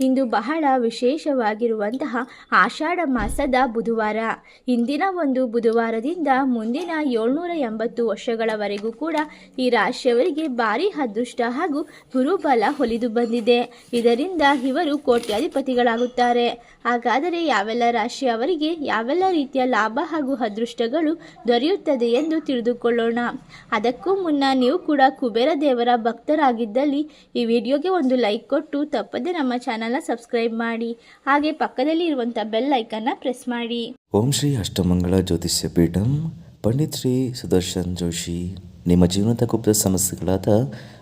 ಇಂದು ಬಹಳ ವಿಶೇಷವಾಗಿರುವಂತಹ ಆಷಾಢ ಮಾಸದ ಬುಧವಾರ. ಇಂದಿನ ಒಂದು ಬುಧವಾರದಿಂದ ಮುಂದಿನ ಏಳ್ನೂರ ಎಂಬತ್ತು ವರ್ಷಗಳವರೆಗೂ ಕೂಡ ಈ ರಾಶಿಯವರಿಗೆ ಭಾರಿ ಅದೃಷ್ಟ ಹಾಗೂ ಗುರುಬಲ ಹೊಲಿದು ಬಂದಿದೆ. ಇದರಿಂದ ಇವರು ಕೋಟ್ಯಾಧಿಪತಿಗಳಾಗುತ್ತಾರೆ. ಹಾಗಾದರೆ ಯಾವೆಲ್ಲ ರಾಶಿಯವರಿಗೆ ಯಾವೆಲ್ಲ ರೀತಿಯ ಲಾಭ ಹಾಗೂ ಅದೃಷ್ಟಗಳು ದೊರೆಯುತ್ತದೆ ಎಂದು ತಿಳಿದುಕೊಳ್ಳೋಣ. ಅದಕ್ಕೂ ಮುನ್ನ ನೀವು ಕೂಡ ಕುಬೇರ ದೇವರ ಭಕ್ತರಾಗಿದ್ದಲ್ಲಿ ಈ ವಿಡಿಯೋಗೆ ಒಂದು ಲೈಕ್ ಕೊಟ್ಟು ತಪ್ಪದೆ ನಮ್ಮ ಚಾನಲ್ನ ಸಬ್ಸ್ಕ್ರೈಬ್ ಮಾಡಿ, ಹಾಗೆ ಪಕ್ಕದಲ್ಲಿ ಇರುವಂಥ ಬೆಲ್ ಐಕನ್ನ ಪ್ರೆಸ್ ಮಾಡಿ. ಓಂ ಶ್ರೀ ಅಷ್ಟಮಂಗಳ ಜ್ಯೋತಿಷ್ಯ ಪೀಠಂ, ಪಂಡಿತ್ ಶ್ರೀ ಸುದರ್ಶನ್ ಜೋಶಿ. ನಿಮ್ಮ ಜೀವನದ ಗುಪ್ತ ಸಮಸ್ಯೆಗಳಾದ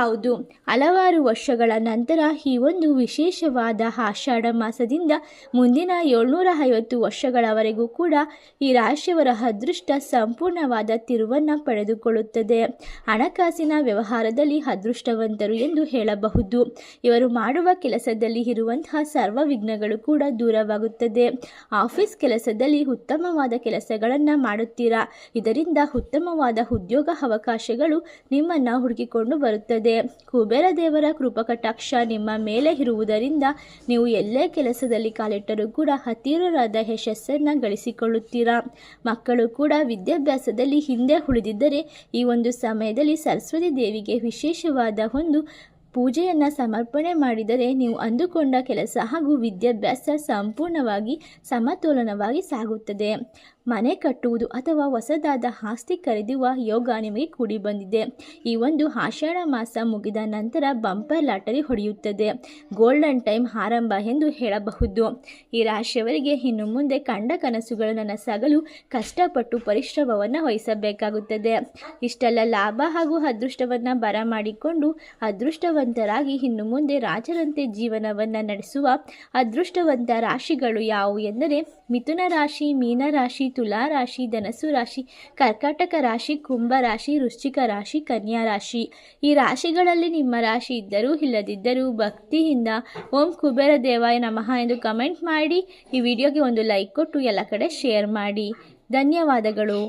ಹೌದು. ಹಲವಾರು ವರ್ಷಗಳ ನಂತರ ಈ ಒಂದು ವಿಶೇಷವಾದ ಆಷಾಢ ಮಾಸದಿಂದ ಮುಂದಿನ ಏಳ್ನೂರ ಐವತ್ತು ವರ್ಷಗಳವರೆಗೂ ಕೂಡ ಈ ರಾಶಿಯವರ ಅದೃಷ್ಟ ಸಂಪೂರ್ಣವಾದ ತಿರುವನ್ನು ಪಡೆದುಕೊಳ್ಳುತ್ತದೆ. ಹಣಕಾಸಿನ ವ್ಯವಹಾರದಲ್ಲಿ ಅದೃಷ್ಟವಂತರು ಎಂದು ಹೇಳಬಹುದು. ಇವರು ಮಾಡುವ ಕೆಲಸದಲ್ಲಿ ಇರುವಂತಹ ಸರ್ವ ವಿಘ್ನಗಳು ಕೂಡ ದೂರವಾಗುತ್ತದೆ. ಆಫೀಸ್ ಕೆಲಸದಲ್ಲಿ ಉತ್ತಮವಾದ ಕೆಲಸಗಳನ್ನು ಮಾಡುತ್ತೀರಾ? ಇದರಿಂದ ಉತ್ತಮವಾದ ಉದ್ಯೋಗ ಅವಕಾಶಗಳು ನಿಮ್ಮನ್ನು ಹುಡುಕಿಕೊಂಡು ಬರುತ್ತದೆ. ಕುಬೇರ ದೇವರ ಕೃಪಕಟಾಕ್ಷ ನಿಮ್ಮ ಮೇಲೆ ಇರುವುದರಿಂದ ನೀವು ಎಲ್ಲೇ ಕೆಲಸದಲ್ಲಿ ಕಾಲಿಟ್ಟರೂ ಕೂಡ ಹತ್ತಿರರಾದ ಯಶಸ್ಸನ್ನು ಗಳಿಸಿಕೊಳ್ಳುತ್ತೀರಾ? ಮಕ್ಕಳು ಕೂಡ ವಿದ್ಯಾಭ್ಯಾಸದಲ್ಲಿ ಹಿಂದೆ ಉಳಿದಿದ್ದರೆ ಈ ಒಂದು ಸಮಯದಲ್ಲಿ ಸರಸ್ವತಿ ದೇವಿಗೆ ವಿಶೇಷವಾದ ಒಂದು ಪೂಜೆಯನ್ನು ಸಮರ್ಪಣೆ ಮಾಡಿದರೆ ನೀವು ಅಂದುಕೊಂಡ ಕೆಲಸ ಹಾಗೂ ವಿದ್ಯಾಭ್ಯಾಸ ಸಂಪೂರ್ಣವಾಗಿ ಸಮತೋಲನವಾಗಿ ಸಾಗುತ್ತದೆ. ಮನೆ ಕಟ್ಟುವುದು ಅಥವಾ ಹೊಸದಾದ ಆಸ್ತಿ ಖರೀದುವ ಯೋಗ ನಿಮಗೆ ಕೂಡಿ ಬಂದಿದೆ. ಈ ಒಂದು ಆಷಾಢ ಮಾಸ ಮುಗಿದ ನಂತರ ಬಂಪರ್ ಲಾಟರಿ ಹೊಡೆಯುತ್ತದೆ. ಗೋಲ್ಡನ್ ಟೈಮ್ ಆರಂಭ ಎಂದು ಹೇಳಬಹುದು. ಈ ರಾಶಿಯವರಿಗೆ ಇನ್ನು ಮುಂದೆ ಕಂಡ ಕನಸುಗಳು ನನಸಾಗಲು ಕಷ್ಟಪಟ್ಟು ಪರಿಶ್ರಮವನ್ನು ವಹಿಸಬೇಕಾಗುತ್ತದೆ. ಇಷ್ಟೆಲ್ಲ ಲಾಭ ಹಾಗೂ ಅದೃಷ್ಟವನ್ನು ಬರಮಾಡಿಕೊಂಡು ಅದೃಷ್ಟವಂತರಾಗಿ ಇನ್ನು ಮುಂದೆ ರಾಜರಂತೆ ಜೀವನವನ್ನು ನಡೆಸುವ ಅದೃಷ್ಟವಂತ ರಾಶಿಗಳು ಯಾವುವು ಎಂದರೆ ಮಿಥುನ ರಾಶಿ, ಮೀನ ರಾಶಿ, ತುಲಾ ರಾಶಿ ಧನಸು ರಾಶಿ, ಕರ್ಕಾಟಕ ರಾಶಿ, ಕುಂಭ ರಾಶಿ, ವೃಶ್ಚಿಕ ರಾಶಿ, ಕನ್ಯಾ ರಾಶಿ. ಈ ರಾಶಿಗಳಲ್ಲಿ ನಿಮ್ಮ ರಾಶಿ ಇದ್ದರೂ ಇಲ್ಲದಿದ್ದರೂ ಭಕ್ತಿಯಿಂದ ಓಂ ಕುಬೇರ ದೇವಾಯ ನಮಃ ಎಂದು ಕಮೆಂಟ್ ಮಾಡಿ ಈ ವಿಡಿಯೋಗೆ ಒಂದು ಲೈಕ್ ಕೊಟ್ಟು ಎಲ್ಲ ಕಡೆ ಶೇರ್ ಮಾಡಿ. ಧನ್ಯವಾದಗಳು.